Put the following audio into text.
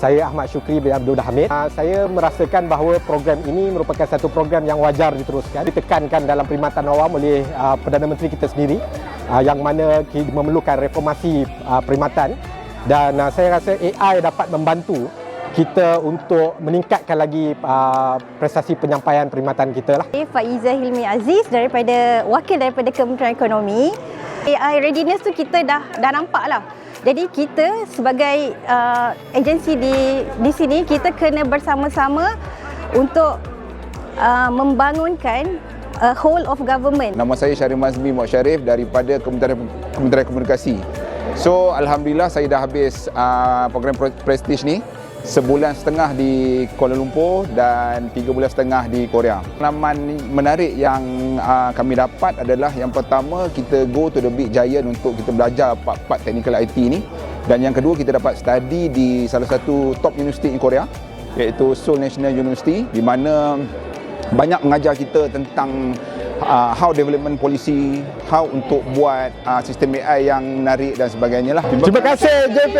saya Ahmad Syukri bin Abdul Hamid. Uh, saya merasakan bahawa program ini merupakan satu program yang wajar diteruskan. Ditekankan dalam perkhidmatan awam oleh uh, Perdana Menteri kita sendiri uh, yang mana memerlukan reformasi uh, perkhidmatan dan uh, saya rasa AI dapat membantu kita untuk meningkatkan lagi uh, prestasi penyampaian perkhidmatan kita lah. Saya Faiza Hilmi Aziz daripada wakil daripada Kementerian Ekonomi. AI readiness tu kita dah dah nampak lah. Jadi kita sebagai uh, agensi di di sini kita kena bersama-sama untuk uh, membangunkan a whole of government. Nama saya Syarif Mazmi Muhammad Syarif daripada Kementerian Kementerian Komunikasi. So alhamdulillah saya dah habis uh, program Prestige ni sebulan setengah di Kuala Lumpur dan tiga bulan setengah di Korea. Pengalaman menarik yang uh, kami dapat adalah yang pertama kita go to the big giant untuk kita belajar part-part technical IT ni dan yang kedua kita dapat study di salah satu top university di Korea iaitu Seoul National University di mana banyak mengajar kita tentang uh, how development policy, how untuk buat uh, sistem AI yang menarik dan sebagainya lah. Terima kasih JP.